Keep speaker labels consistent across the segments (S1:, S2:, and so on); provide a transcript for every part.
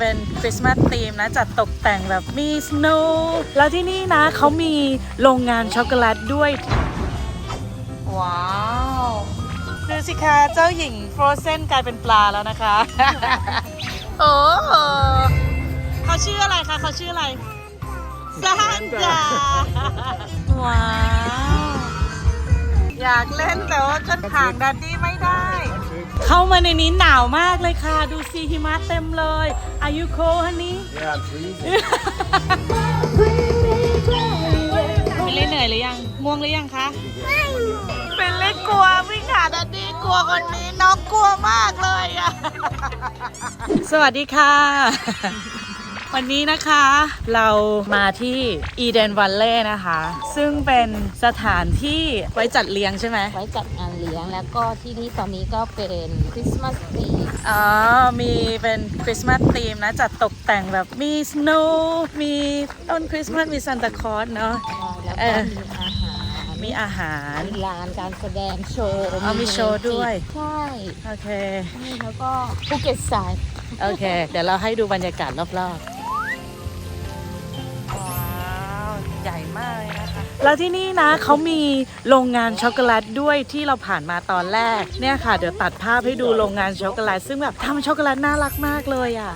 S1: เป็นคริสต์มาสธีมนะจัดตกแต่งแบบมีสโนว์แล้วที่นี่นะเขามีโรงงานช็อกโกแลตด้วย ว้าวดูสิคะเจ้าหญิงฟรอเซนกลายเป็นปลาแล้วนะคะ โอ้โหเขาชื่ออะไรคะเขาชื่ออะไรซานจาว้าว อยากเล่นแต่ว่าก็ห่างดัดดี้ไม่ได้ เข้ามาในนี้หนาวมากเลยค่ะ ดูสิหิมะเต็มเลยอายุโคฮันนี้
S2: Yeah, I'm freezing.
S1: เป็นเล่เหนื่อยหรือยัง ง่วงหรือยังคะ เป็นเล่กลัวพี่ขาดัดดี้กลัวคนนี้น้องกลัวมากเลยอะ สวัสดีค่ะ วันนี้นะคะเรามาที่อีเดนวัลเล่นะคะ ซึ่งเป็นสถานที่ไว้จัดเลี้ยงใช่ไหม
S3: ไว้จัดงานเลี้ยงแล้วก็ที่นี่ตอนนี้ก็เป็นคริสต์มาสทรี
S1: อ๋อ มีเป็นคริสต์มาสธีมนะ จัดตกแต่งแบบมีสโนว์มีต้นคริสต์มาสมีซานตาคลอสเนาะ
S3: แล้ว
S1: เอ
S3: ก็
S1: อ
S3: มีอาหาร
S1: มีอาหาร
S3: มีลานการแสดงโชว์
S1: อ๋อมีโชว์ด้วย
S3: ใช่
S1: โอเค
S3: นี่แล้วก็ภูเก็ตสาย
S1: โอเค เดี๋ยวเราให้ดูบรรยากาศรอบๆ ใหญ่มากเลยนะคะ แล้วที่นี่นะเขามีโรงงานช็อกโกแลตด้วยที่เราผ่านมาตอนแรก เนี่ยค่ะ เดี๋ยวตัดภาพให้ดูโรงงานช็อกโกแลตซึ่งแบบทำช็อกโกแลตน่ารักมากเลยอะ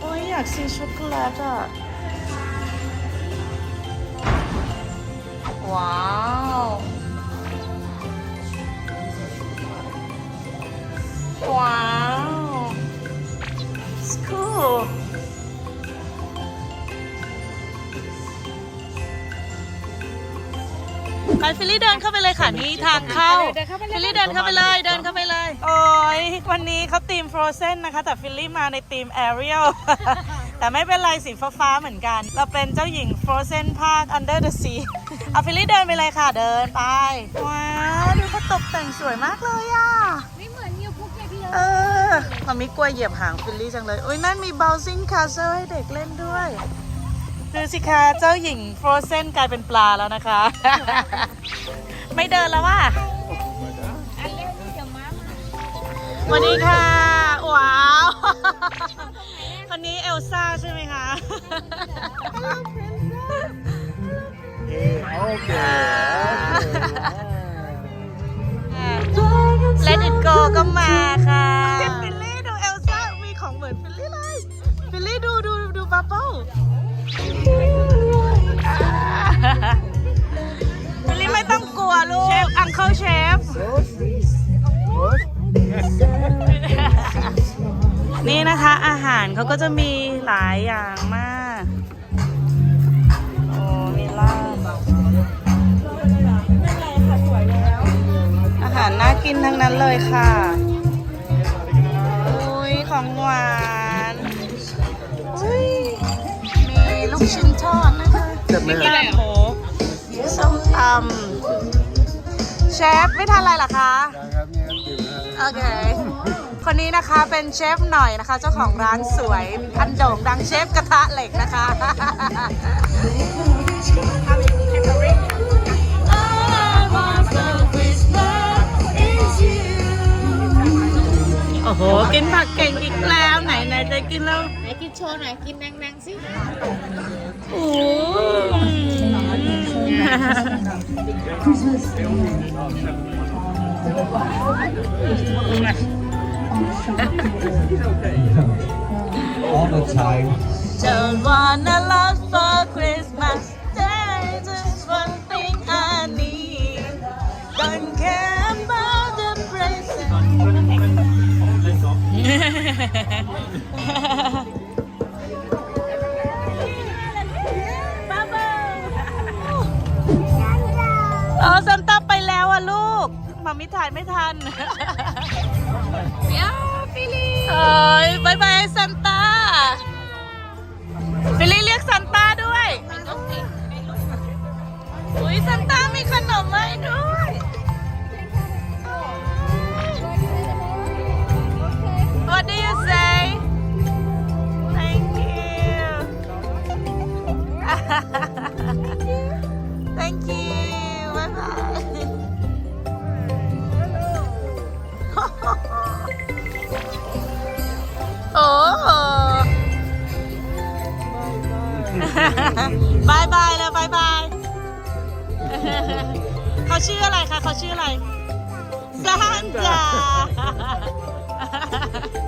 S1: โอ้ยอยากซื้อช็อกโกแลตอะ ว้าวว้าว it's cool ไปฟิลลี่เดินเข้าไปเลยค่ะนี่ทางเข้าฟิลลี่เดินเข้าไปเลยเดินเข้าไปเลย โอ้ยวันนี้เขาธีม Frozen นะคะ แต่ฟิลลี่มาในธีม Ariel แต่ไม่เป็นไรสีฟ้าๆเหมือนกัน เราเป็นเจ้าหญิง Frozen ภาค Under the Sea เอาฟิลลี่เดินไปเลยค่ะเดินไป ว้าวดูเขาตกแต่งสวยมากเลยอะ
S3: ไม่เหมือนนิวภูเก็ตเลย
S1: เออมามิกลัวเหยียบหางฟิลลี่จังเลย อุ้ยนั่นมี bouncing castle ให้เด็กเล่นด้วย ดูสิคะเจ้าหญิงฟรอเซนกลายเป็นปลาแล้วนะคะ ไม่เดินแล้วว่ะ
S3: อันเล่นเดี๋ยวมา
S1: สวัสดีค่ะ ว้าว คนนี้เอลซ่าใช่ไหมคะ
S2: Yeah, okay.
S1: Let it go ก็มาค่ะฟิลลี่ดูเอลซ่ามีของเหมือนฟิลลี่เลยฟิลลี่ดูดูดูบับเบิ้ล ฟิลลี่ไม่ต้องกลัวลูก เชฟ อังเคิลเชฟ นี่นะคะอาหารเขาก็จะมีหลายอย่างมาก โอ้มีลาบอาหารน่ากินทั้งนั้นเลยค่ะ อุ้ยของหวาน นะคะมีลาบหมูส้มตำเชฟไม่ทานอะไรเหรอคะโอเค คนนี้นะคะเป็นเชฟหน่อยนะคะ เจ้าของร้านสวยอันโด่งดังเชฟกระทะเหล็กนะคะ โอ้โห กินผักเก่ง กินแล้ว
S3: ไหนกินโชว์หน่อยกินแรงๆสิ
S1: โอ้
S2: All the time.
S1: Don't wanna love for Christmas อ๋อซันต้าไปแล้วอะลูกมามิถ่ายไม่ทัน
S3: เดี๋ยวฟิลี่
S1: เอ้ยบายบายซัน บายบายแล้วบายบายเขาชื่ออะไรคะเขาชื่ออะไรซานจา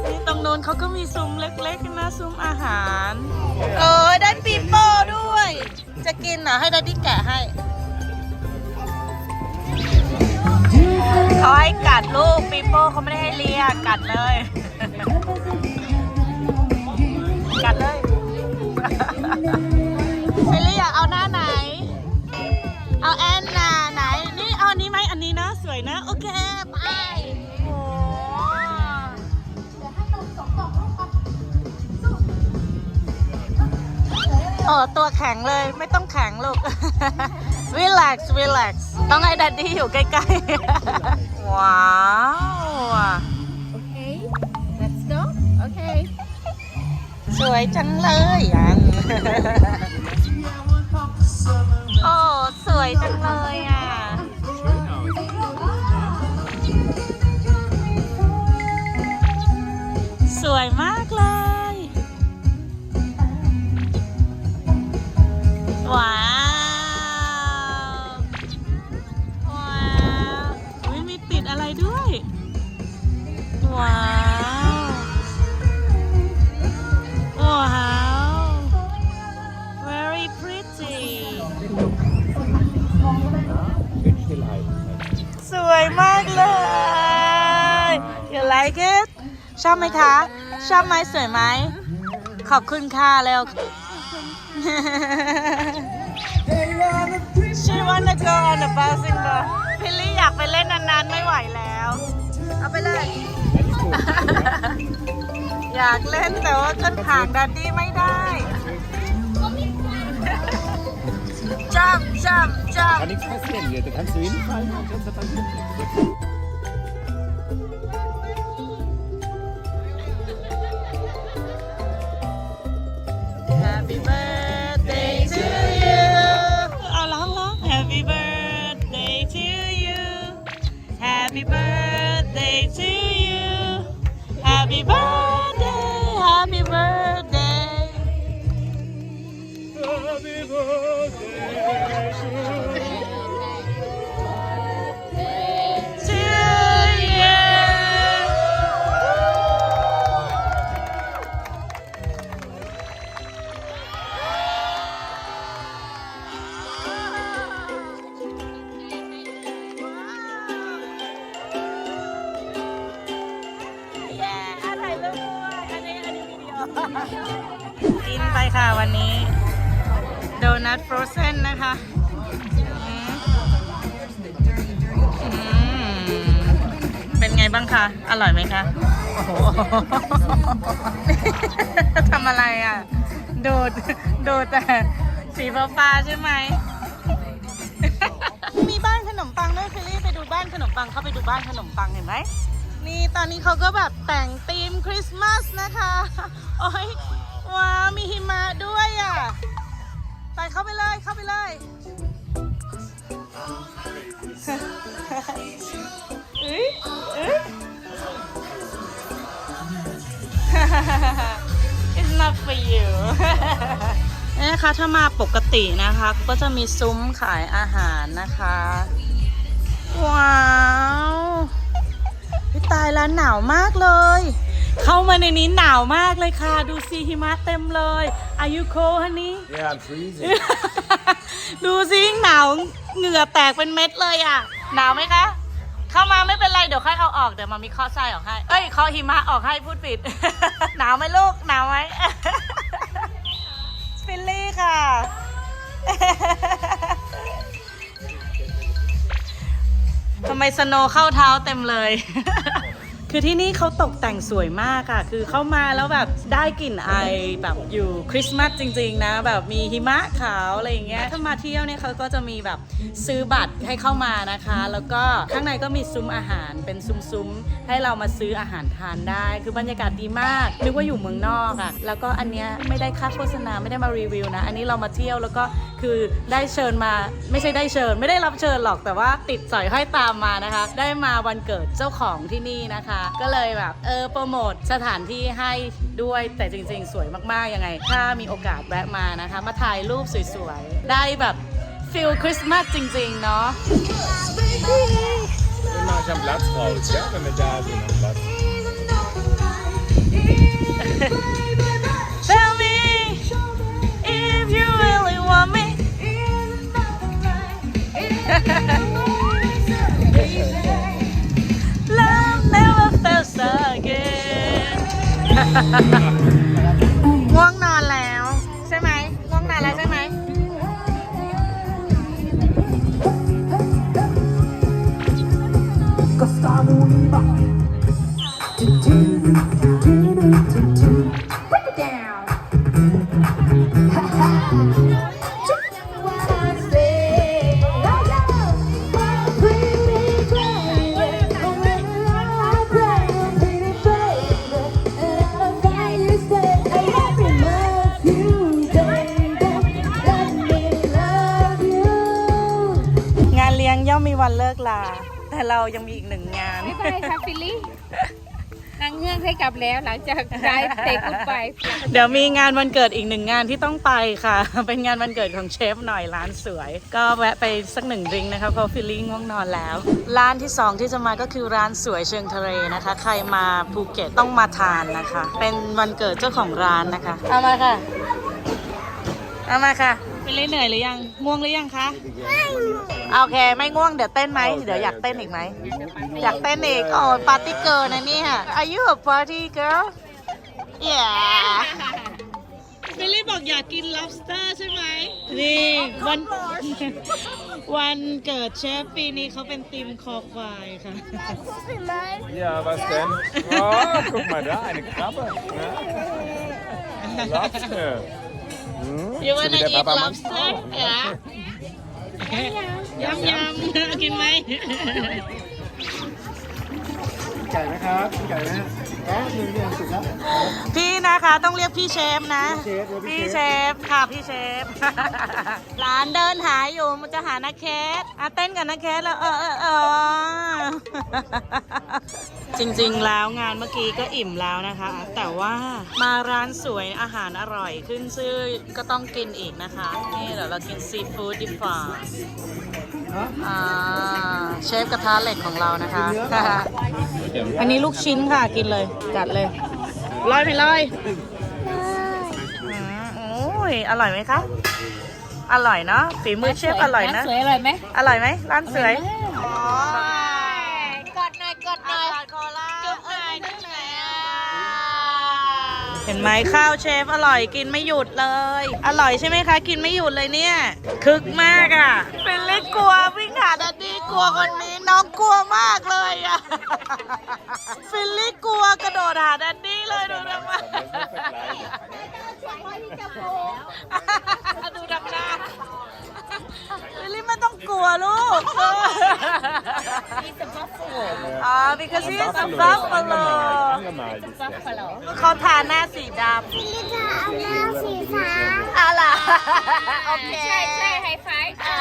S1: นี่ตรงโน้นเขาก็มีซุ้มเล็กๆนะซุ้มอาหาร เออได้ปีโป้ด้วย จะกินเหรอให้ดัดดี้แกะให้เขาให้กัดลูกปีโป้เขาไม่ได้ให้เลียกัดเลย โอ้ตัวแข็งเลยไม่ต้องแข็งลูก relax relax ต้องให้ดัดดี้อยู่ใกล้ๆ ว้าว
S3: Okay let's go Okay
S1: สวยจังเลยยัง โอ้ สวยจังเลยอะ อะไรด้วย ว้าว Wow very pretty สวยมากเลย you like it ชอบไหมคะ ชอบไหมสวยไหม ขอบคุณค่ะเร็ว She wanna go on the bouncing ball พิลลี่อยากไปเล่นนานๆไม่ไหวแล้ว เอาไปเลย อยากเล่นแต่ว่าขึ้นผางดัดดี้ไม่ได้จับจับจับ
S4: Kann nichts passieren hier. Da kannst du hinfallen und das hat dann
S1: Happy ค่ะวันนี้ โดนัทฟรอเซนนะคะเป็นไงบ้างคะ อร่อยไหมคะ โอ้โหทำอะไรอะโดดดดแต่สีฟ้าใช่ไหม มีบ้านขนมปังด้วยฟิลลี่ไปดูบ้านขนมปัง เข้าไปดูบ้านขนมปังเห็นไหมนี่ตอนนี้เขาก็แบบแต่งธีมคริสต์มาสนะคะ โอ้ย ว้าวมีหิมะด้วยอะ ไปเข้าไปเลยเข้าไปเลย เอ้ยเอ้ย It's not for you นี่นะคะถ้ามาปกตินะคะก็จะมีซุ้มขายอาหารนะคะ ว้าวพี่ตายแล้วหนาวมากเลย เข้ามาในนี้หนาวมากเลยค่ะ ดูสิหิมะเต็มเลย Are you cold honey
S4: Yeah, I'm freezing.
S1: ดูสิหนาวเหงื่อแตกเป็นเม็ดเลยอะ หนาวไหมคะ เข้ามาไม่เป็นไร เดี๋ยวค่อยเอาออก เดี๋ยวมามีข้อไส้ออกให้ เอ้ยข้อหิมะออกให้พูดผิด หนาวไหมลูก หนาวไหม ฟิลลี่ค่ะ ทำไมสโนว์เข้าเท้าเต็มเลย คือที่นี่เขาตกแต่งสวยมากอะคือเข้ามาแล้วแบบได้กลิ่นไอแบบอยู่คริสต์มาสจริง ๆ นะ แบบมีหิมะขาวอะไรอย่างเงี้ย ถ้ามาเที่ยวเนี่ยเขาก็จะมีแบบซื้อบัตรให้เข้ามานะคะ แล้วก็ข้างในก็มีซุ้มอาหารเป็นซุ้มๆ ให้เรามาซื้ออาหารทานได้ คือบรรยากาศดีมาก นึกว่าอยู่เมืองนอกอะแล้วก็อันเนี้ยไม่ได้ค่าโฆษณาไม่ได้มารีวิวนะ อันนี้เรามาเที่ยวแล้วก็คือได้เชิญมาไม่ใช่ได้เชิญ ไม่ได้รับเชิญหรอกแต่ว่าติดสอยห้อยตามมานะคะ ได้มาวันเกิดเจ้าของที่นี่นะคะก็เลยแบบเออโปรโมทสถานที่ให้ด้วยแต่จริง ๆ สวยมากๆยังไง ถ้ามีโอกาสแวะมานะคะ มาถ่ายรูปสวยๆ ได้แบบฟิลคริสต์มาสจริง ๆ เนาะ
S4: Man kan plats raus, ja, wenn wir da sind am Platz.
S1: Tell me if you really want me 哈哈哈哈哈 วันเลิกลา แต่เรายังมีอีกหนึ่งงาน
S3: ไม่เป็นไรค่ะฟิลลี่นางเงือกให้กลับแล้วหลังจากได้เตะกุ๊บไป
S1: เดี๋ยวมีงานวันเกิดอีกหนึ่งงานที่ต้องไปค่ะ เป็นงานวันเกิดของเชฟหน่อยร้านสวย ก็แวะไปสักหนึ่งดริงก์นะคะเพราะฟิลลิ่งง่วงนอนแล้ว ร้านที่สองที่จะมาก็คือร้านสวยเชิงทะเลนะคะ ใครมาภูเก็ตต้องมาทานนะคะ เป็นวันเกิดเจ้าของร้านนะคะ เอามาค่ะ เอามาค่ะ ฟิลลี่เหนื่อยหรือยัง ง่วงหรือยังคะ โอเค ไม่ง่วง เดี๋ยวเต้นไหม เดี๋ยวอยากเต้นอีกไหม อยากเต้นอีกโอ้ปาร์ตี้เกิร์ลนะเนี่ย Are you a party girl Yeah ฟิลลี่บอกอยากกิน lobster ใช่ไหม นี่วันวันเกิดเชฟปีนี้เขาเป็นทีมคอควายค่ะ
S4: Ja, was denn? Oh, guck mal da, eine Krabbe. Ja. Lobster. Hm?
S1: You
S4: So wie
S1: wanna
S4: der
S1: eat
S4: Papa macht.
S1: lobster? Yeah. ยำยำกินไหม
S2: ไก่ไหมครับกินไก่ไหมฮะอ๋อหนึ่งอย่างสุดแล้ว
S1: พี่นะคะต้องเรียกพี่เชฟนะ
S2: พี่เชฟเรียกพี่
S1: พี่เช
S2: เช
S1: ฟค่ะพี่เชฟร้านเดินหาอยู่มันจะหานักเคสอะเต้นกับนักเคสแล้วเออเออเออ จริงๆ แล้วงานเมื่อกี้ก็อิ่มแล้วนะคะ แต่ว่ามาร้านสวยอาหารอร่อยขึ้นชื่อก็ต้องกินอีกนะคะ นี่เดี๋ยวเรากินซีฟู้ดดีฟ่าอ่าเชฟกระทะเหล็กของเรานะคะอันนี้ลูกชิ้นค่ะกินเลย จัดเลยลอยไหมลอยอืมโอ้ยอร่อยไหมคะอร่อยเนาะฝีมือเชฟอร่อยนะ
S3: สวยอร่อยไหม
S1: อร่อยไหมร้านสวย
S3: ก ดหน่อยกดหน่อย
S1: จุ๊บหน่อยจุ๊บหน่อยเห็นไหมข้าวเชฟอร่อยกินไม่หยุดเลย อร่อยใช่ไหมคะ กินไม่หยุดเลยเนี่ยคึกมากอะ เป็นเล็กกลัววิ่งหาดัดดี้กลัวคนนี้น้องกลัวมากเลยอะฟิลลี่กลัวกระโดดหาดัดดี้เลยดูนะมาดูดำหน้าฟิลลี่ไม่ต้องกลัวลูก อ่า because he is a buffalo
S4: Angemalt ist das.
S1: เขาทาหน้าสีดำอะไรโอเค
S3: ใช่ใช่ไฮไฟว์
S1: อ่า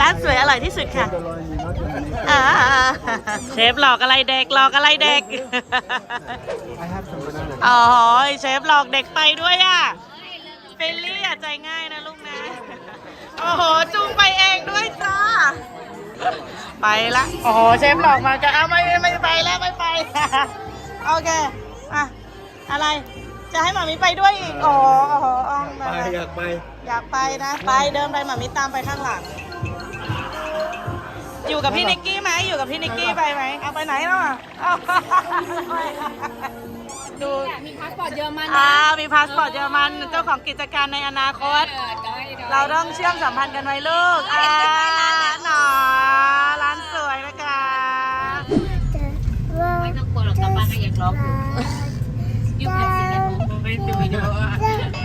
S1: ร้านสวยอร่อยที่สุดค่ะอ่าเชฟหลอกอะไรเด็กหลอกอะไรเด็กอ๋อเชฟหลอกเด็กไปด้วยอะเฟลลี่อย่าใจง่ายนะลูกนะ โอ้โหจูงไปเองด้วยจ้า ไปละ โอ้โหเชฟหลอกมาจะเอาไม่ไม่ไปแล้วไม่ไป โอเค อะ อะไร จะให้หมามิไปด้วยอีก โอ้โหโอ้โหอ๋อ
S2: ไปอยากไป
S1: อยากไปนะ ไปเดินไปหมามิตามไปข้างหลัง อยู่กับพี่นิกกี้ไหมอยู่กับพี่นิกกี้ไปไหมเอาไปไหนแล้วอะเอาดู
S3: มีพาสปอร์ตเยอรมัน
S1: อ่า
S3: นะ
S1: มีพาสปอร์ตเยอรมันเจ้าของกิจการในอนาคต
S3: เออได้ได้
S1: เราต้องเชื่อมสัมพันธ์กันไว้ลูกอ่า
S3: กลับบ้านก็ยังร้องอยู่ You can sing at home moment the video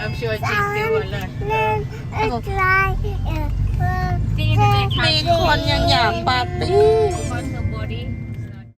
S3: I'm sure she still will learn ที่นี่เป็นไงคะ
S1: มีคนยังอยากปาร์ตี้